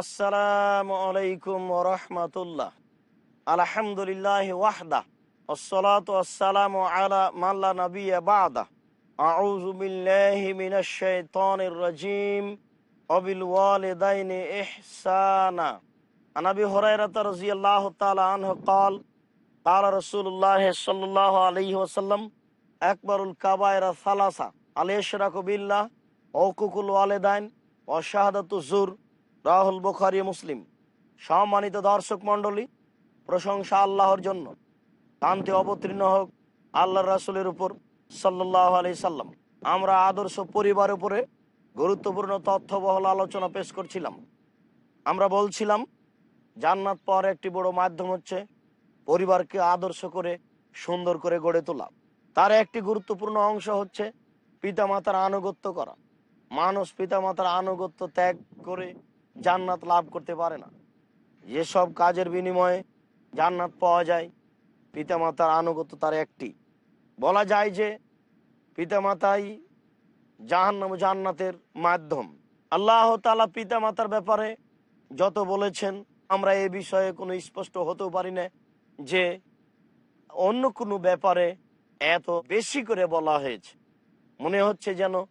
আসসালামু আলাইকুম রহমতুল্লাহ আলহামদুলিল্লাহ ওয়াহদা والصلاة والسلام على من لا نبي بعده أعوذ بالله من الشيطان الرجيم وبالوالدين إحسانا عن أبي هريرة رضي الله تعالى عنه قال قال رسول الله صلى الله عليه وسلم أكبر الكبائر ثلاثة الإشراك بالله وحقوق الوالدين وشهادة الزور রাহুল বুখারি, মুসলিম। সম্মানিত দর্শক মণ্ডলী, প্রশংসা আল্লাহর জন্য। শান্তি অবতীর্ণ হোক আল্লাহ রাসুলের উপর সাল্লাহ আলি সাল্লাম। আমরা আদর্শ পরিবার উপরে গুরুত্বপূর্ণ তথ্যবহল আলোচনা পেশ করছিলাম। আমরা বলছিলাম, জান্নাত পাওয়ার একটি বড় মাধ্যম হচ্ছে পরিবারকে আদর্শ করে সুন্দর করে গড়ে তোলা। তার একটি গুরুত্বপূর্ণ অংশ হচ্ছে পিতামাতার আনুগত্য করা। মানুষ পিতামাতার আনুগত্য ত্যাগ করে জান্নাত লাভ করতে পারে না। যেসব কাজের বিনিময়ে জান্নাত পাওয়া যায়। পিতামাতার আনুগত্য তার একটি। বলা যায় যে পিতামাতাই জাহান্নাম জান্নাতের মাধ্যম। আল্লাহ তালা পিতামাতার ব্যাপারে যত বলেছেন, আমরা এ বিষয়ে কোনো স্পষ্ট হতেও পারি না যে অন্য কোনো ব্যাপারে এত বেশি করে বলা হয়েছে। মনে হচ্ছে যেন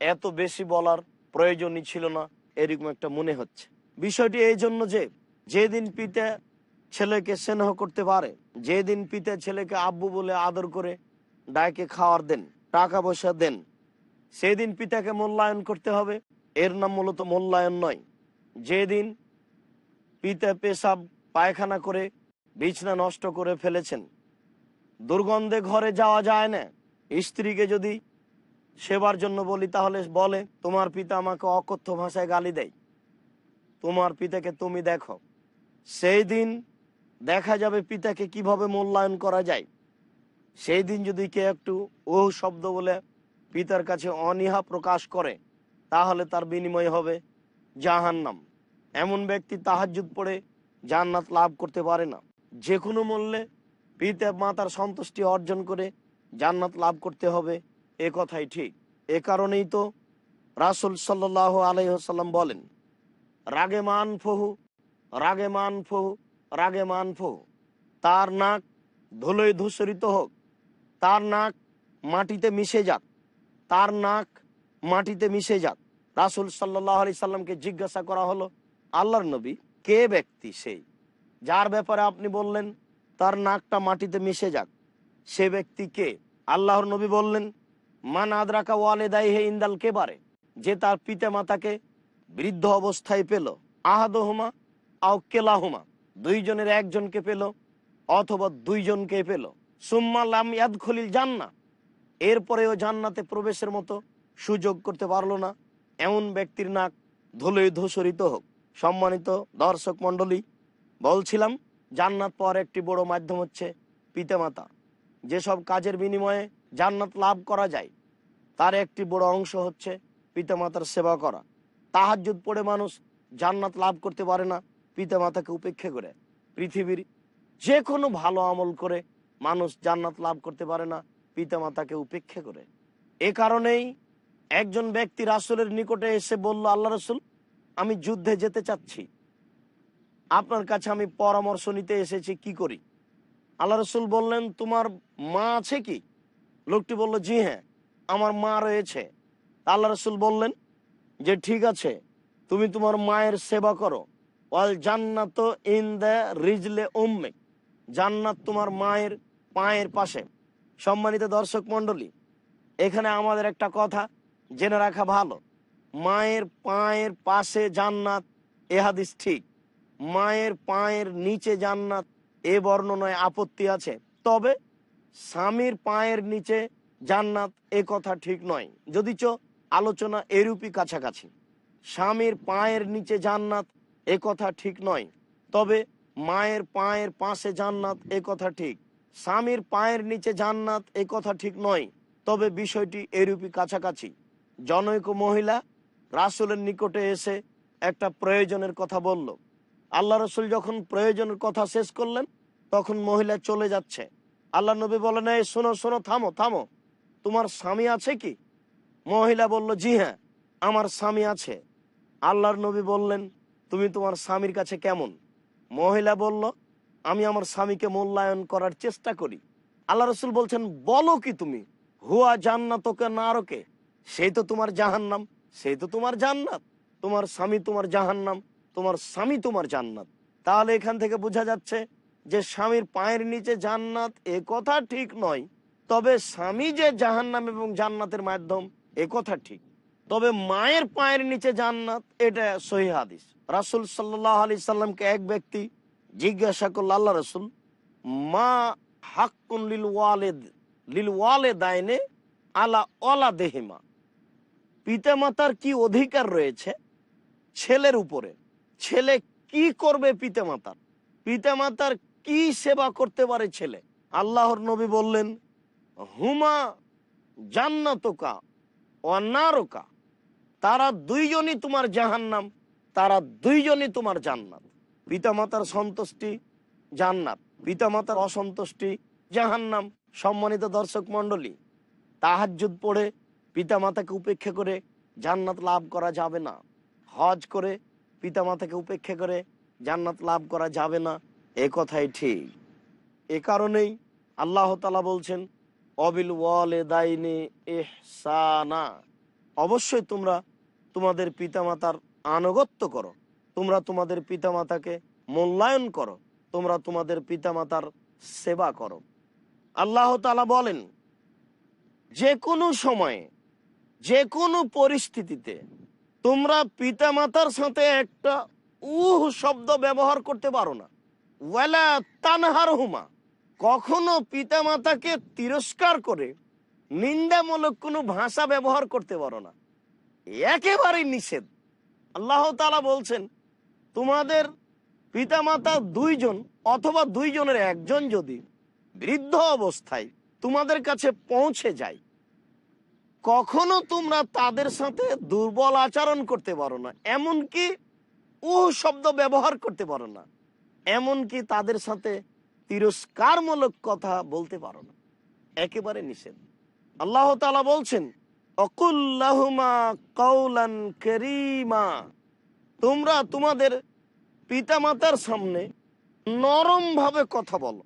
এত বেশি বলার প্রয়োজনই ছিল না। এরকম একটা মনে হচ্ছে। বিষয়টি এই জন্য যে, যেদিন পিতা ছেলেকে স্নেহ করতে পারে, যেদিন পিতা ছেলেকে আব্বু বলে আদর করে ডাকে খাওয়ার দেন, টাকা পয়সা দেন, সেদিন পিতাকে মূল্যায়ন করতে হবে, এর নাম মূলত মূল্যায়ন নয়। যেদিন পিতা পেশাব, পায়খানা করে, বিছনা নষ্ট করে ফেলেছেন, দুর্গন্ধে ঘরে যাওয়া যায় না, স্ত্রীকে যদি সেবার জন্য বলি, তাহলে বলে, তোমার পিতা আমাকে অকথ্য ভাষায় গালি দেয়। তোমার পিতাকে তুমি দেখো। সেই দিন দেখা যাবে পিতাকে কীভাবে মূল্যায়ন করা যায়। সেই দিন যদি কে একটু ও শব্দ বলে পিতার কাছে অনীহা প্রকাশ করে, তাহলে তার বিনিময় হবে জাহান্নাম। এমন ব্যক্তি তাহাজুদ পড়ে জান্নাত লাভ করতে পারে না। যে কোনো মূল্যে পিতা মাতার সন্তুষ্টি অর্জন করে জান্নাত লাভ করতে হবে। এ কথাই ঠিক। এ কারণেই তো রাসুল সাল্লাহ আলহ্লাম বলেন, রাগে মান ফহু, রাগে মান ফহু, রাগে মান ফহু। তার নাক ধুলোয় ধূসরিত হোক, তার নাক মাটিতে মিশে যাক, তার নাক মাটিতে মিশে যাক। রাসুল সাল্লাহ আলি সাল্লামকে জিজ্ঞাসা করা হলো, আল্লাহর নবী কে ব্যক্তি সেই? যার ব্যাপারে আপনি বললেন তার নাকটা মাটিতে মিশে যাক, সে ব্যক্তি কে? আল্লাহর নবী বললেন মান আদরাকা ওয়ালে দায় হে ইন্দাল কে বারে যে তার পিতা মাতাকে বৃদ্ধ অবস্থায় পেল, আহাদহুমা আও কেলাহুমা, দুইজনের একজনকে পেল অথবা দুইজনকে পেল। সুম্মা লাম ইয়াদ খলিল জান্না, এরপরেও জান্নাতে প্রবেশের মতো সুযোগ করতে পারল না, এমন ব্যক্তির নাক ধুলোয় ধূসরিত হোক। সম্মানিত দর্শক মণ্ডলী, বলছিলাম, জান্নাত পাওয়ার একটি বড় মাধ্যম হচ্ছে পিতামাতা। যেসব কাজের বিনিময়ে জান্নাত লাভ করা যায়। তার একটি বড় অংশ হচ্ছে পিতামাতার সেবা করা। তাহাজুদ পড়ে মানুষ জান্নাত লাভ করতে পারে না, পিতামাতাকে উপেক্ষা করে। পৃথিবীর যে কোনো ভালো আমল করে মানুষ জান্নাত লাভ করতে পারে না, পিতামাতাকে উপেক্ষা করে। এ কারণেই একজন ব্যক্তি রাসুলের নিকটে এসে বলল, আল্লাহ রসুল, আমি যুদ্ধে যেতে চাচ্ছি। আপনার কাছে আমি পরামর্শ নিতে এসেছি, কি করি? আল্লাহ রসুল বললেন, তোমার মা আছে কি? লোকটি বলল, জি হ্যাঁ আমার মা রয়েছে। আল্লাহ রসুল বললেন, যে ঠিক আছে, তুমি তোমার মায়ের সেবা করো। ওয়াল জান্নাত ইন দ্য রিজলে উম্মে, জান্নাত তোমার মায়ের পায়ের পাশে। সম্মানিত দর্শক মন্ডলী এখানে আমাদের একটা কথা জেনে রাখা ভালো। মায়ের পায়ের পাশে জান্নাত এহাদিস ঠিক। মায়ের পায়ের নিচে জান্নাত, এ বর্ণনায় আপত্তি আছে। তবে স্বামীর পায়ের নিচে জান্নাত এ কথা ঠিক নয়। যদিচ আলোচনা এরূপই কাছাকাছি। স্বামীর পায়ের নিচে জান্নাত এ কথা ঠিক নয়, তবে মায়ের পায়ের পাশে জান্নাত এ কথা ঠিক। স্বামীর পায়ের নিচে জান্নাত এ কথা ঠিক নয়, তবে বিষয়টি এরূপই কাছাকাছি। জনৈক মহিলা রাসুলের নিকটে এসে একটা প্রয়োজনের কথা বলল। আল্লাহ রসুল যখন প্রয়োজনের কথা শেষ করলেন, তখন মহিলা চলে যাচ্ছে। আল্লাহ নবী বলেন এই শোনো শোনো, থামো থামো। তোমার স্বামী আছে কি? মহিলা বলল, জি হ্যাঁ আমার স্বামী আছে। আল্লাহর নবী বললেন, তুমি তোমার স্বামীর কাছে কেমন? মহিলা বলল, আমি আমার স্বামীকে মূল্যায়ন করার চেষ্টা করি। আল্লাহ রসুল বলছেন, বলো কি তুমি? হুয়া জান্নাতকে নারকে? সেই তো তোমার জাহান্নাম, সেই তো তোমার জান্নাত। তোমার স্বামী তোমার জাহান্নাম, তোমার স্বামী তোমার জান্নাত। তাহলে এখান থেকে বোঝা যাচ্ছে যে স্বামীর পায়ের নিচে জান্নাত এ কথা ঠিক নয়, তবে স্বামী যে জাহান্নাম এবং জান্নাতের মাধ্যম এ কথা ঠিক। তবে মায়ের পায়ের নিচে জান্নাত, এটা সহি হাদিস। রাসুল সাল্লাহ আলি সাল্লামকে এক ব্যক্তি জিজ্ঞাসা করল, আল্লাহ রসুল, মা হাক্কুন লিল ওয়ালেদ, লিল ওয়ালে দায়নে আলা অলা দেহিমা পিতামাতার কি অধিকার রয়েছে ছেলের উপরে? ছেলে কি করবে পিতামাতার? পিতামাতার কি সেবা করতে পারে ছেলে? আল্লাহর নবী বললেন, হুমা জান্নাতকা অনারকা তারা দুইজনই তোমার জাহান্নাম, তারা দুইজনই তোমার জান্নাত। পিতামাতার সন্তুষ্টি জান্নাত, পিতামাতার অসন্তুষ্টি জাহান্নাম। সম্মানিত দর্শক মণ্ডলী, তাহাজ্জুদ পড়ে পিতামাতাকে উপেক্ষা করে জান্নাত লাভ করা যাবে না। হজ করে পিতামাতাকে উপেক্ষা করে জান্নাত লাভ করা যাবে না। এ কথাই ঠিক। এ কারণেই আল্লাহ তালা বলছেন, অবিল ওয়ালে দাইনে এহসানা অবশ্যই তোমরা তোমাদের পিতামাতার আনুগত্য করো। তোমরা তোমাদের পিতামাতাকে মূল্যায়ন করো। তোমরা তোমাদের পিতামাতার সেবা করো। আল্লাহ তালা বলেন, যে কোনো সময়ে, যে কোনো পরিস্থিতিতে তোমরা পিতামাতার সাথে একটা উহ শব্দ ব্যবহার করতে পারো না। ওয়ালা তানহার হুমা কখনো পিতামাতাকে তিরস্কার করে নিন্দামূলক কোনো ভাষা ব্যবহার করতে পারো না। একেবারেই নিষেধ। আল্লাহ তালা বলছেন, তোমাদের পিতামাতা দুইজন অথবা দুইজনের একজন যদি বৃদ্ধ অবস্থায় তোমাদের কাছে পৌঁছে যায়, কখনো তোমরা তাদের সাথে দুর্বল আচরণ করতে পারো না, এমনকি ও শব্দ ব্যবহার করতে পারো না। এমনকি তাদের সাথে তিরস্কারমূলক কথা বলতে পারো না। একেবারে নিষেধ। আল্লাহ তালা বলছেন অকুল্লাহুমা কৌলান করিমা। তোমরা তোমাদের পিতামাতার সামনে নরম ভাবে কথা বলো,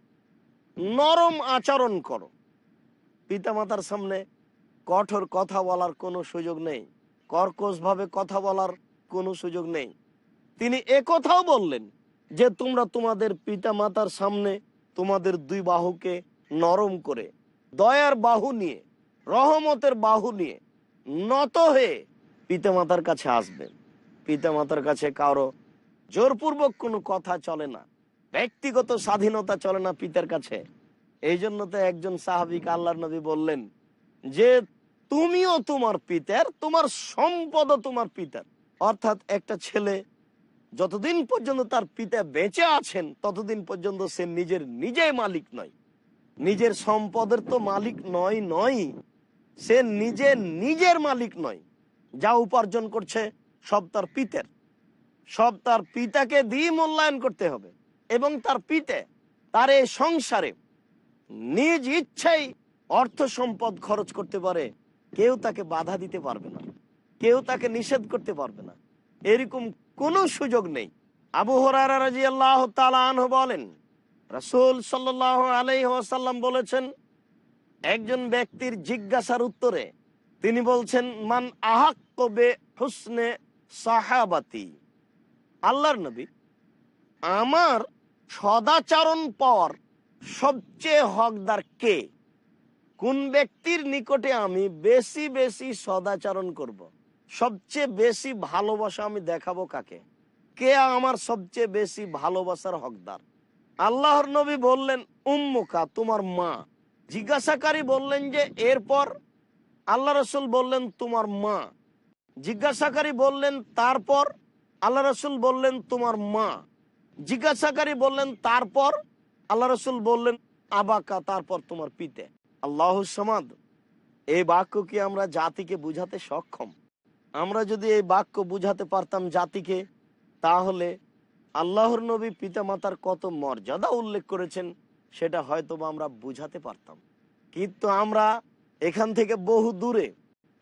নরম আচরণ করো। পিতামাতার সামনে কঠোর কথা বলার কোনো সুযোগ নেই কর্কশ ভাবে কথা বলার কোনো সুযোগ নেই। তিনি একথাও বললেন যে তোমরা তোমাদের পিতা মাতার সামনে তোমাদের দুই বাহুকে নরম করে, দয়ার বাহু নিয়ে, রহমতের বাহু নিয়ে নত হয়ে পিতা মাতার কাছে আসবে। পিতামাতার কাছে কারও জোরপূর্বক কোনো কথা চলে না, ব্যক্তিগত স্বাধীনতা চলে না পিতার কাছে। এই জন্য তো একজন সাহাবিক আল্লাহর নবী বললেন যে, তুমিও তোমার পিতার, তোমার সম্পদও তোমার পিতার। অর্থাৎ একটা ছেলে যতদিন পর্যন্ত তার পিতা বেঁচে আছেন, ততদিন পর্যন্ত সে নিজের নিজেই মালিক নয়। নিজের সম্পদের তো মালিক নয় নয়, সে নিজে নিজের মালিক নয়। যা উপার্জন করছে, সব তার পিতের। সব তার পিতাকে দিয়ে মূল্যায়ন করতে হবে। এবং তার পিতে, তার এই সংসারে নিজ ইচ্ছাই অর্থ সম্পদ খরচ করতে পারে, কেউ তাকে বাধা দিতে পারবে না। কেউ তাকে নিষেধ করতে পারবে না। এরকম কোনো সুযোগ নেই আবু হরারি আল্লাহ তালাহ বলেন, রাসুল সাল্লাহ আলাইসাল্লাম বলেছেন, একজন ব্যক্তির জিজ্ঞাসার উত্তরে তিনি বলছেন, মান আহাক কবে হুসনে সাহাবাতি, আল্লাহর নবী, আমার সদাচারণ পাওয়ার সবচেয়ে হকদার কে কোন ব্যক্তির নিকটে আমি বেশি বেশি সদাচরণ করব। সবচেয়ে বেশি ভালোবাসা আমি দেখাবো কাকে? কে আমার সবচেয়ে বেশি ভালোবাসার হকদার? আল্লাহর নবী বললেন, উম্মুকা, তোমার মা। জিজ্ঞাসাকারী বললেন যে, এরপর? আল্লাহ রসুল বললেন, তোমার মা। জিজ্ঞাসাকারী বললেন, তারপর? আল্লাহ রসুল বললেন, তোমার মা। জিজ্ঞাসাকারী বললেন, তারপর? আল্লাহ রসুল বললেন, আবাকা, তারপর তোমার পিতে। আল্লাহ সমাদ, এই বাক্য কি আমরা জাতিকে বুঝাতে সক্ষম? আমরা যদি এই বাক্য বুঝাতে পারতাম জাতিকে, তাহলে আল্লাহর নবী পিতা মাতার কত মর্যাদা উল্লেখ করেছেন, সেটা হয়তো আমরা বুঝাতে পারতাম। কিন্তু আমরা এখান থেকে বহু দূরে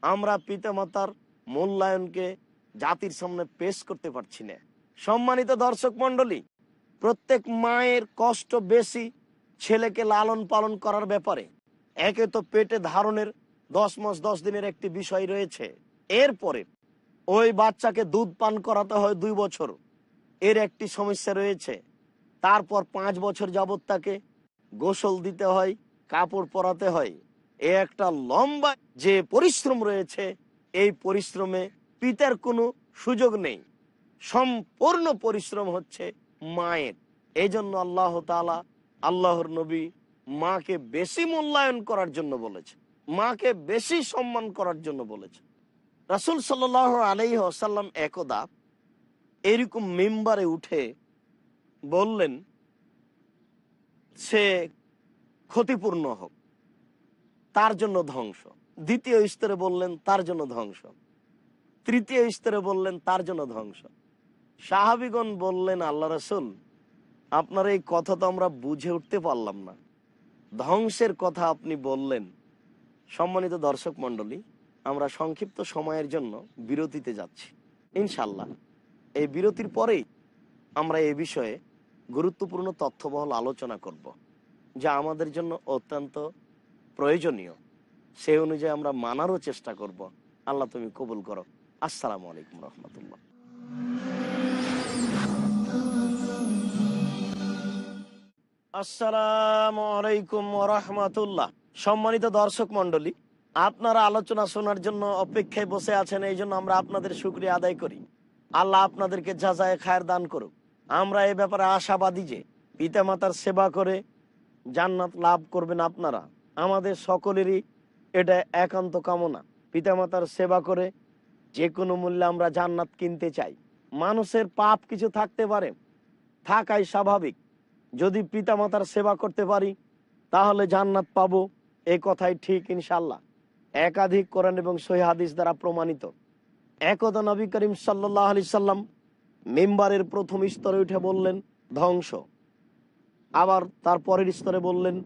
আমরা পিতা মাতার মূল্যায়নকে জাতির সামনে পেশ করতে পারছি না। সম্মানিত দর্শক মন্ডলী প্রত্যেক মায়ের কষ্ট বেশি ছেলেকে লালন পালন করার ব্যাপারে একে তো পেটে ধারণের দশ মাস দশ দিনের একটি বিষয় রয়েছে। এরপরে ওই বাচ্চাকে দুধ পান করাতে হয় দুই বছর। এর একটি সমস্যা রয়েছে। তারপর পাঁচ বছর যাবৎ তাকে গোসল দিতে হয়, কাপড় পরাতে হয়। এ একটা লম্বা যে পরিশ্রম রয়েছে, এই পরিশ্রমে পিতার কোনো সুযোগ নেই। সম্পূর্ণ পরিশ্রম হচ্ছে মায়ের। এই জন্য আল্লাহ তালা আল্লাহর নবী মাকে বেশি মূল্যায়ন করার জন্য বলেছে মাকে বেশি সম্মান করার জন্য বলেছে রাসুল সাল আলাই আসাল্লাম একদা এরকম মেম্বারে উঠে বললেন, সে ক্ষতিপূর্ণ হোক, তার জন্য ধ্বংস। দ্বিতীয় স্তরে বললেন, তার জন্য ধ্বংস। তৃতীয় স্তরে বললেন, তার জন্য ধ্বংস। সাহাবিগণ বললেন, আল্লাহ রসুল, আপনার এই কথা তো আমরা বুঝে উঠতে পারলাম না। ধ্বংসের কথা আপনি বললেন, সম্মানিত দর্শক মন্ডলী আমরা সংক্ষিপ্ত সময়ের জন্য বিরতিতে যাচ্ছি। ইনশাল্লাহ এই বিরতির পরেই আমরা এ বিষয়ে গুরুত্বপূর্ণ তথ্যবহল আলোচনা করব, যা আমাদের জন্য অত্যন্ত প্রয়োজনীয়। সেই অনুযায়ী আমরা মানারও চেষ্টা করব। আল্লাহ তুমি কবুল করো। আসসালামু আলাইকুম রহমতুল্লাহ। আসসালামু আলাইকুম রহমতুল্লাহ। সম্মানিত দর্শক মন্ডলী আপনারা আলোচনা শোনার জন্য অপেক্ষায় বসে আছেন, এই জন্য আমরা আপনাদের শুক্রিয়া আদায় করি। আল্লাহ আপনাদেরকে যাচাই খায়ের দান করুক। আমরা এ ব্যাপারে আশাবাদী যে পিতামাতার সেবা করে জান্নাত লাভ করবেন আপনারা। আমাদের সকলেরই এটা একান্ত কামনা। পিতামাতার সেবা করে যে কোনো মূল্যে আমরা জান্নাত কিনতে চাই। মানুষের পাপ কিছু থাকতে পারে, থাকাই স্বাভাবিক। যদি পিতামাতার সেবা করতে পারি, তাহলে জান্নাত পাবো এই কথাই ঠিক ইনশাল্লাহ একাধিক কোরআন এবং সহি হাদিস দ্বারা প্রমাণিত। একদা নবী করিম সাল্লাহ আলি সাল্লাম মেম্বারের প্রথম স্তরে উঠে বললেন, ধ্বংস। আবার তার পরের স্তরে বললেন,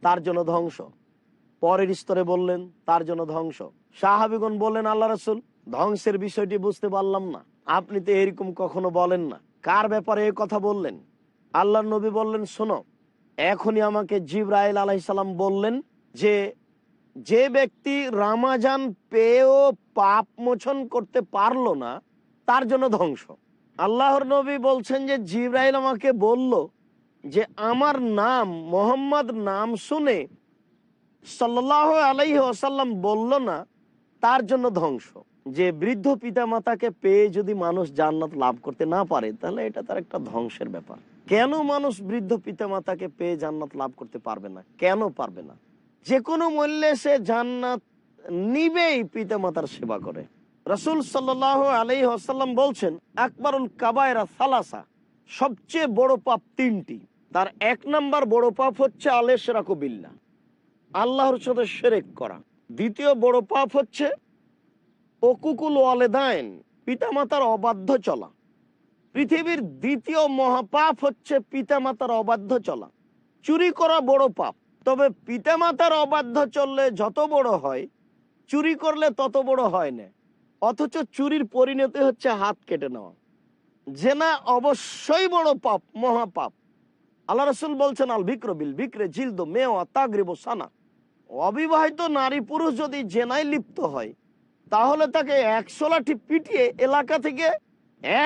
তার জন্য ধ্বংস। পরের স্তরে বললেন, তার জন্য ধ্বংস। সাহাবিগণ বললেন, আল্লাহ রসুল, ধ্বংসের বিষয়টি বুঝতে পারলাম না। আপনি তো এরকম কখনো বলেন না। কার ব্যাপারে এ কথা বললেন? আল্লাহ নবী বললেন, শোনো, এখনই আমাকে জিব্রাইল আলাইসাল্লাম বললেন যে যে ব্যক্তি রামাজান পেয়েও পাপ মোচন করতে পারল না, তার জন্য ধ্বংস। আল্লাহর নবী বলছেন যে, জিব্রাইল আমাকে বলল যে, আমার নাম, মোহাম্মদ নাম শুনে সাল্লাহ আলাইহি আসাল্লাম বলল না, তার জন্য ধ্বংস। যে বৃদ্ধ পিতা মাতাকে পেয়ে যদি মানুষ জান্নাত লাভ করতে না পারে, তাহলে এটা তার একটা ধ্বংসের ব্যাপার। কেন মানুষ বৃদ্ধ পিতা মাতাকে পেয়ে জান্নাত লাভ করতে পারবে না? কেন পারবে না? যে কোনো মূল্যে সে জান্নাত নিবেই পিতা মাতার সেবা করে। রসুল সাল্লাহ আলাই আসাল্লাম বলছেন, আকবরুল কাবায়রা সালাসা সবচেয়ে বড় পাপ তিনটি। তার এক নাম্বার বড় পাপ হচ্ছে আলেশ রাকবিল্লা আল্লাহর সাথে সেরেক করা। দ্বিতীয় বড় পাপ হচ্ছে অকুকুল ওয়ালেদায়ন পিতামাতার অবাধ্য চলা। পৃথিবীর দ্বিতীয় মহাপাপ হচ্ছে পিতামাতার অবাধ্য চলা। চুরি করা বড় পাপ। তবে পিতামাতার অবাধ্য চললে যত বড় হয়, চুরি করলে তত বড় হয় না। অথচ চুরির পরিণতি হচ্ছে হাত কেটে নেওয়া। জেনা অবশ্যই বড় পাপ মহাপাপ আল্লাহ রসুল বলছেন, আল বিক্রবিল বিক্রে জিলদ মেওয়া তাগরিব সানা। অবিবাহিত নারী পুরুষ যদি জেনায় লিপ্ত হয়, তাহলে তাকে একশো লাঠি পিটিয়ে এলাকা থেকে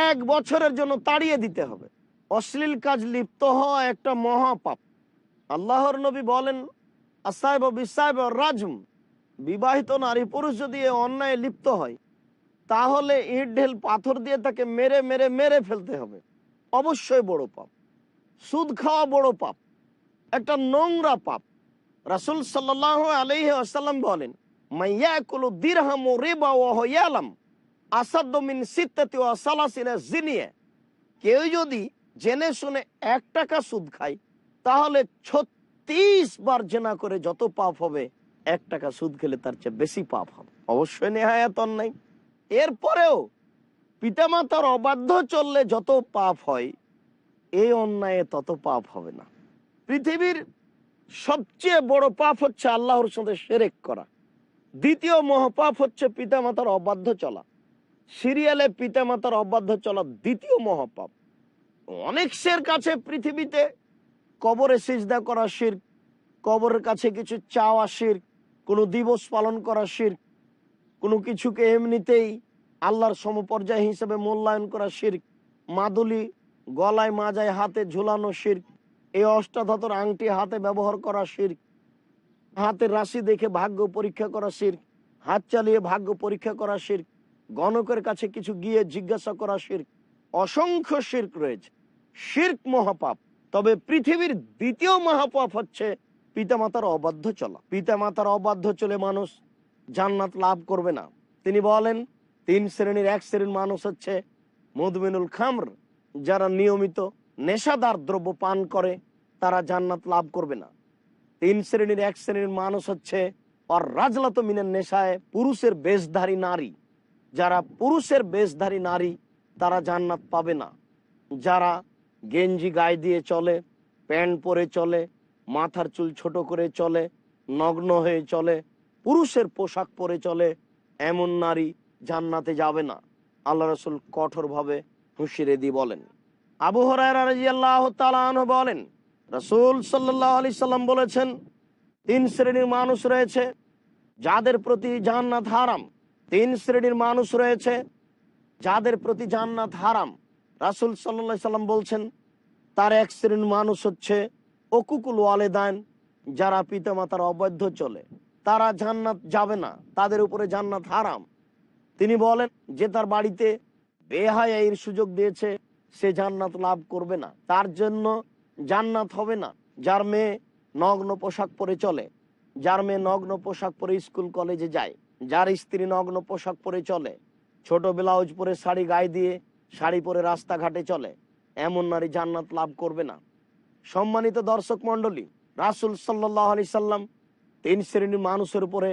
এক বছরের জন্য তাড়িয়ে দিতে হবে। অশ্লীল কাজ লিপ্ত হওয়া একটা মহাপাপ আল্লাহর নবী বলেন বিসাইব রাজম, বিবাহিত নারী পুরুষ যদি অন্যায় লিপ্ত হয়, তাহলে ইট ঢেল পাথর দিয়ে তাকে মেরে মেরে মেরে ফেলতে হবে। অবশ্যই বড় পাপ। সুদ খাওয়া বড় পাপ। একটা নোংরা পাপ। রাসুল সাল্লাহ আলহি বলেন দিরহাম ও কেউ যদি জেনে শুনে এক টাকা সুদ খায় তাহলে ছত্রিশ বার জেনা করে যত পাপ হবে, এক টাকা সুদ খেলে তার চেয়ে বেশি পাপ হবে। অবশ্যই নেহায়াত অন্যায়। এরপরেও পিতামাতার অবাধ্য চললে যত পাপ হয় এই অন্যায়ে তত পাপ হবে না। পৃথিবীর সবচেয়ে বড় পাপ হচ্ছে আল্লাহর সাথে সেরেক করা। দ্বিতীয় মহাপাপ হচ্ছে পিতামাতার অবাধ্য চলা। সিরিয়ালে পিতামাতার অবাধ্য চলা দ্বিতীয় মহাপাপ। অনেক কাছে পৃথিবীতে কবরে সিজদা করা শির কবরের কাছে কিছু চাওয়া শির কোনো দিবস পালন করা শির কোনো কিছুকে এমনিতেই আল্লাহর সমপর্যায় হিসেবে মূল্যায়ন করা শির মাদুলি গলায় মাজায় হাতে ঝুলানো শির এই অষ্টাধাতর আংটি হাতে ব্যবহার করা শির হাতের রাশি দেখে ভাগ্য পরীক্ষা করা শির হাত চালিয়ে ভাগ্য পরীক্ষা করা শির গণকের কাছে কিছু গিয়ে জিজ্ঞাসা করা শির অসংখ্য শির্ক রয়েছে, শির্ক মহাপাপ। তবে পৃথিবীর দ্বিতীয় মহাপাপ হচ্ছে পিতামাতার অবাধ্য চলা। পিতামাতার অবাধ্য চলে মানুষ জান্নাত লাভ করবে না। তিনি বলেন, তিন শ্রেণির এক শ্রেণির মানুষ হচ্ছে মধুমিনুল খামর, যারা নিয়মিত নেশাদার দ্রব্য পান করে, তারা জান্নাত লাভ করবে না। তিন শ্রেণির এক শ্রেণির মানুষ হচ্ছে আর রাজলাত মিনের নেশায় পুরুষের বেশধারী নারী। যারা পুরুষের বেশধারী নারী, তারা জান্নাত পাবে না। যারা গেঞ্জি গায়ে দিয়ে চলে, প্যান্ট পরে চলে, মাথার চুল ছোট করে চলে, নগ্ন হয়ে চলে, পুরুষের পোশাক পরে চলে, এমন নারী জান্নাতে যাবে না। আল্লাহ রসুল কঠোরভাবে হুঁশিয়ে দিয়ে বলেন। আবু হরাহ বলেন, রসুল সাল্লাহ আলি সাল্লাম বলেছেন, তিন শ্রেণির মানুষ রয়েছে, যাদের প্রতি জান্নাত হারাম। তিন শ্রেণির মানুষ রয়েছে, যাদের প্রতি জান্নাত হারাম। রাসুল সাল্লাহ সাল্লাম বলছেন তার এক শ্রেণির মানুষ হচ্ছে অকুকুল ওয়ালেদান যারা পিতামাতার অবৈধ চলে। তারা জান্নাত যাবে না, তাদের উপরে জান্নাত হারাম। তিনি বলেন, যে তার বাড়িতে বেহায়ের সুযোগ দিয়েছে, সে জান্নাত লাভ করবে না। তার জন্য জান্নাত হবে না। যার মেয়ে নগ্ন পোশাক পরে চলে, যার মেয়ে নগ্ন পোশাক পরে স্কুল কলেজে যায়, যার স্ত্রী নগ্ন পোশাক পরে চলে, ছোট ব্লাউজ পরে শাড়ি গায়ে দিয়ে শাড়ি পরে রাস্তাঘাটে চলে এমন নারী জান্নাত লাভ করবে না। সম্মানিত দর্শক মন্ডলী রাসুল সাল্লাহ আলি সাল্লাম তিন শ্রেণির মানুষের উপরে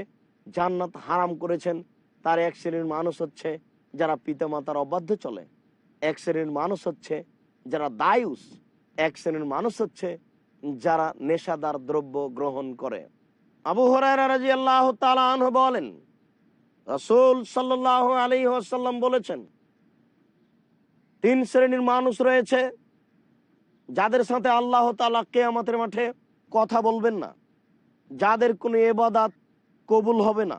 জান্নাত হারাম করেছেন। তার এক শ্রেণির মানুষ হচ্ছে যারা পিতামাতার অবাধ্য চলে। এক শ্রেণির মানুষ হচ্ছে যারা দায়ুস। এক শ্রেণির মানুষ হচ্ছে যারা নেশাদার দ্রব্য গ্রহণ করে। আবু হরাই আল্লাহ বলেন, রসুল সাল্লাহ আলী আসাল্লাম বলেছেন তিন শ্রেণির মানুষ রয়েছে। যাদের সাথে আল্লাহ তালা আমাদের মাঠে কথা বলবেন না, যাদের কোনো এবাদাত কবুল হবে না,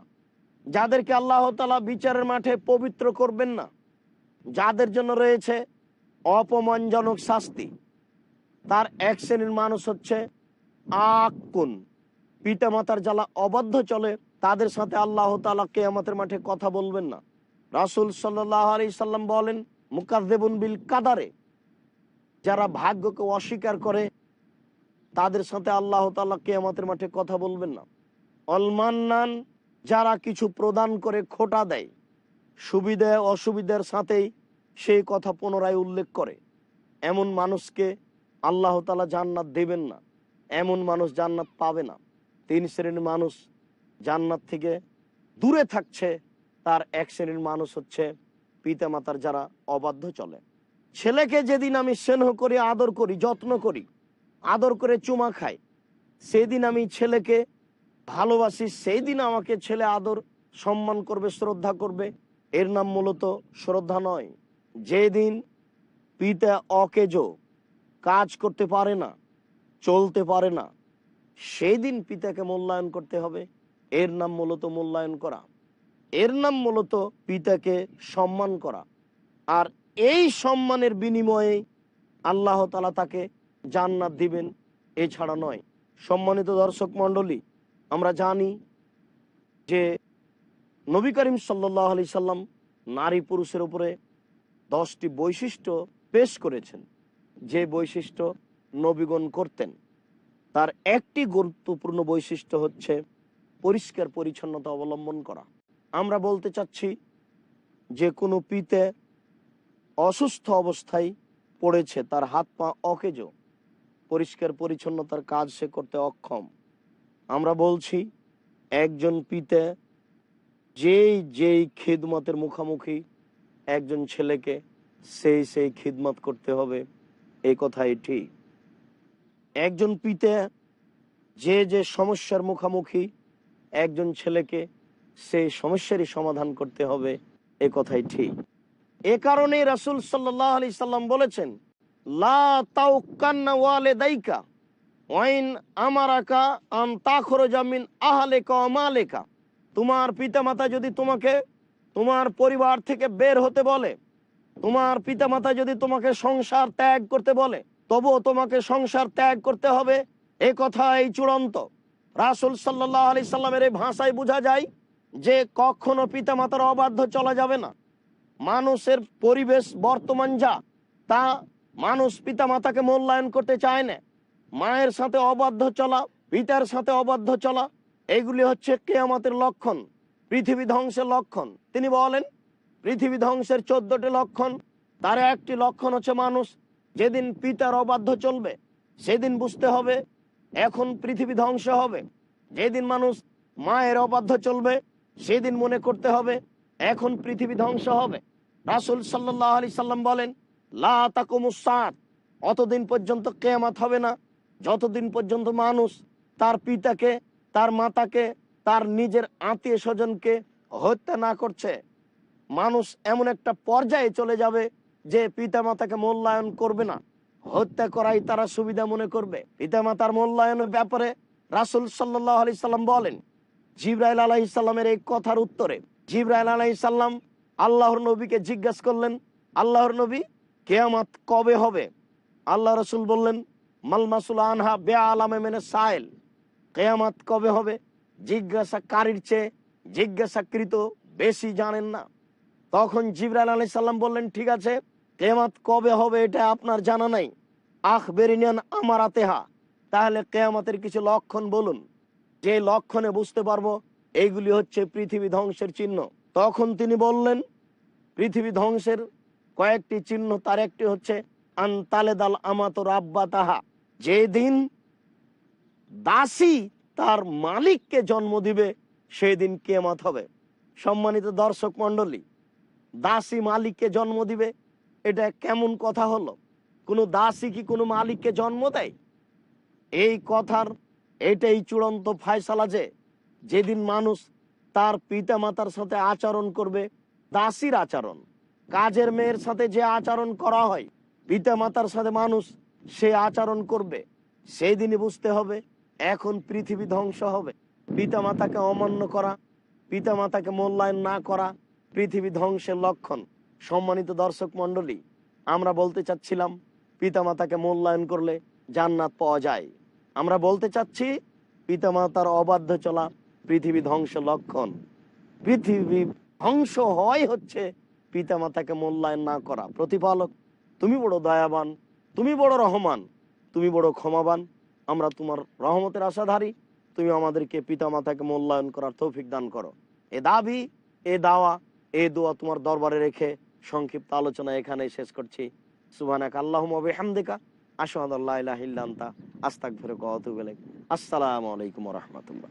যাদেরকে আল্লাহ তালা বিচারের মাঠে পবিত্র করবেন না, যাদের জন্য রয়েছে অপমানজনক শাস্তি, তার এক শ্রেণির মানুষ হচ্ছে আকুন। পিতা মাতার জ্বালা অবাধ্য চলে, তাদের সাথে আল্লাহ তালা আমাদের মাঠে কথা বলবেন না। রাসুল সাল্লাহ আলি সাল্লাম বলেন মুকাদ্দেবুন বিল কাদারে, যারা ভাগ্যকে অস্বীকার করে, তাদের সাথে আল্লাহ তালা কে আমাদের মাঠে কথা বলবেন না। অলমান্নান যারা কিছু প্রদান করে খোটা দেয়, সুবিধা অসুবিধার সাথেই সেই কথা পুনরায় উল্লেখ করে। এমন মানুষকে আল্লাহ তালা জান্নাত দেবেন না, এমন মানুষ জান্নাত পাবে না। তিন শ্রেণির মানুষ জান্নাত থেকে দূরে থাকছে, তার এক শ্রেণির মানুষ হচ্ছে পিতা মাতার যারা অবাধ্য চলে। ছেলেকে যেদিন আমি স্নেহ করি, আদর করি, যত্ন করি, আদর করে চুমা খাই, সেদিন আমি ছেলেকে ভালোবাসি সেই দিন আমাকে ছেলে আদর, সম্মান করবে, শ্রদ্ধা করবে। এর নাম মূলত শ্রদ্ধা নয়। যেদিন পিতা অকেজো, কাজ করতে পারে না, চলতে পারে না সেই দিন পিতাকে মূল্যায়ন করতে হবে। এর নাম মূলত মূল্যায়ন করা। এর নাম মূলত পিতাকে সম্মান করা। আর এই সম্মানের বিনিময়ে আল্লাহ তালা তাকে জান্নাত দিবেন, এছাড়া নয়। সম্মানিত দর্শক মন্ডলী আমরা জানি যে নবী করিম সাল্লাহ আলি সাল্লাম নারী পুরুষের উপরে দশটি বৈশিষ্ট্য পেশ করেছেন। যে বৈশিষ্ট্য নবীগণ করতেন, তার একটি গুরুত্বপূর্ণ বৈশিষ্ট্য হচ্ছে পরিষ্কার পরিচ্ছন্নতা অবলম্বন করা। আমরা বলতে চাচ্ছি যে কোনো পিতে অসুস্থ অবস্থায় পড়েছে, তার হাত পা অকেজ, পরিষ্কার পরিচ্ছন্নতার কাজ সে করতে অক্ষম। আমরা বলছি একজন পিতে যেই যেই খিদমতের মুখামুখি একজন ছেলেকে সেই সেই খিদমত করতে হবে এই কথাই ঠিক। একজন পিতে যে যে সমস্যার মুখামুখি একজন ছেলেকে সেই সমস্যারই সমাধান করতে হবে, এ কথাই ঠিক। এ কারণে রাসুল সাল্লাহ সাল্লাম বলেছেন, লা তাউকান্না ওয়ালেদাইকা, ওয়াইন আমারাকা আন তাখরজা মিন আহলেকা ওয়া মালেকা। তোমার পিতামাতা যদি তোমাকে, তোমার পরিবার থেকে বের হতে বলে, তোমার পিতামাতা যদি তোমাকে সংসার ত্যাগ করতে বলে, তবুও তোমাকে সংসার ত্যাগ করতে হবে, এ এই চূড়ান্ত। রাসুল সাল্লাহ আলি সাল্লামের এই ভাষায় বোঝা যায় যে কখনো পিতামাতার অবাধ্য চলা যাবে না। মানুষের পরিবেশ বর্তমান যা, তা মানুষ পিতামাতাকে মূল্যায়ন করতে চায় না। মায়ের সাথে অবাধ্য চলা, পিতার সাথে অবাধ্য চলা, এগুলি হচ্ছে কেয়ামতের লক্ষণ, পৃথিবী ধ্বংসের লক্ষণ। তিনি বলেন, পৃথিবী ধ্বংসের চোদ্দটি লক্ষণ, তার একটি লক্ষণ হচ্ছে মানুষ, যেদিন পিতার অবাধ্য চলবে, সেদিন বুঝতে হবে, এখন পৃথিবী ধ্বংস হবে। যেদিন মানুষ মায়ের অবাধ্য চলবে সেদিন মনে করতে হবে, এখন পৃথিবী ধ্বংস হবে। রাসুল সাল্লাহ আলি সাল্লাম বলেন, লা অতদিন পর্যন্ত কেয়ামাত হবে না। যতদিন পর্যন্ত মানুষ তার পিতাকে, তার মাতাকে, তার নিজের আত্মীয় স্বজনকে হত্যা না করছে, মানুষ এমন একটা পর্যায়ে চলে যাবে যে পিতা মাতাকে মূল্যায়ন করবে না। হত্যা করাই তারা সুবিধা মনে করবে। পিতা মাতার মূল্যায়নের ব্যাপারে রাসুল সাল্লাহ আলি সাল্লাম বলেন জিব্রাইল আলাহি সাল্লামের এই কথার উত্তরে জিব্রাইল আলাহি সাল্লাম আল্লাহর নবীকে জিজ্ঞাসা করলেন, আল্লাহর নবী, কেয়ামাত কবে হবে? আল্লাহ রসুল বললেন মালমাসুল আনহা বে আলামে মেনে সাইল। কেয়ামাত কবে হবে? জিজ্ঞাসাকারীর চেয়ে জিজ্ঞাসাকৃত বেশি জানেন না। তখন জিবরাল আলি সাল্লাম বললেন, ঠিক আছে, কেয়ামাত কবে হবে এটা আপনার জানা নাই। আখ বেরিনিয়ান আমার আতেহা তাহলে কেয়ামাতের কিছু লক্ষণ বলুন। যে লক্ষণে বুঝতে পারব, এইগুলি হচ্ছে পৃথিবী ধ্বংসের চিহ্ন। তখন তিনি বললেন, পৃথিবী ধ্বংসের কয়েকটি চিহ্ন, তার একটি হচ্ছে, আন্তালেদাল আমাত রাব্বা তাহা যেদিন দাসী তার মালিককে জন্ম দিবে, সেদিন কেমাত হবে। সম্মানিত দর্শক মন্ডলী দাসী মালিককে জন্ম দিবে, এটা কেমন কথা হলো? কোনো দাসী কি কোনো মালিককে জন্ম দেয়? এই কথার এটাই চূড়ান্ত ফায়সালা যে যেদিন মানুষ তার পিতা মাতার সাথে আচরণ করবে, দাসির আচরণ। কাজের মেয়ের সাথে যে আচরণ করা হয় পিতা মাতার সাথে মানুষ সে আচরণ করবে সেই দিনই বুঝতে হবে এখন পৃথিবী ধ্বংস হবে। পিতা মাতাকে অমান্য করা পিতা মাতাকে মূল্যায়ন না করা পৃথিবী ধ্বংসের লক্ষণ। সম্মানিত দর্শক মন্ডলী আমরা বলতে চাচ্ছিলাম পিতা মাতাকে মূল্যায়ন করলে জান্নাত পাওয়া যায়। আমরা বলতে চাচ্ছি পিতা মাতার অবাধ্য চলা পৃথিবী ধ্বংস লক্ষণ। পৃথিবী ধ্বংস হয় হচ্ছে পিতা মাতাকে মূল্যায়ন না করা। প্রতিপালক, তুমি বড় দয়াবান, তুমি বড় রহমান, তুমি বড় ক্ষমাবান। আমরা তোমার রহমতের আশাধারী, তুমি আমাদেরকে পিতা মাতাকে মূল্যায়ন করার তৌফিক দান করো। এ দাবি, এ দাওয়া, এ দোয়া তোমার দরবারে রেখে সংক্ষিপ্ত আলোচনা এখানে শেষ করছি। সুবানাক আল্লাহ হামদিকা আসাদ আল্লাহ আস্তাক ফেরক আসসালামু আলাইকুম রহমতুল্লাহ।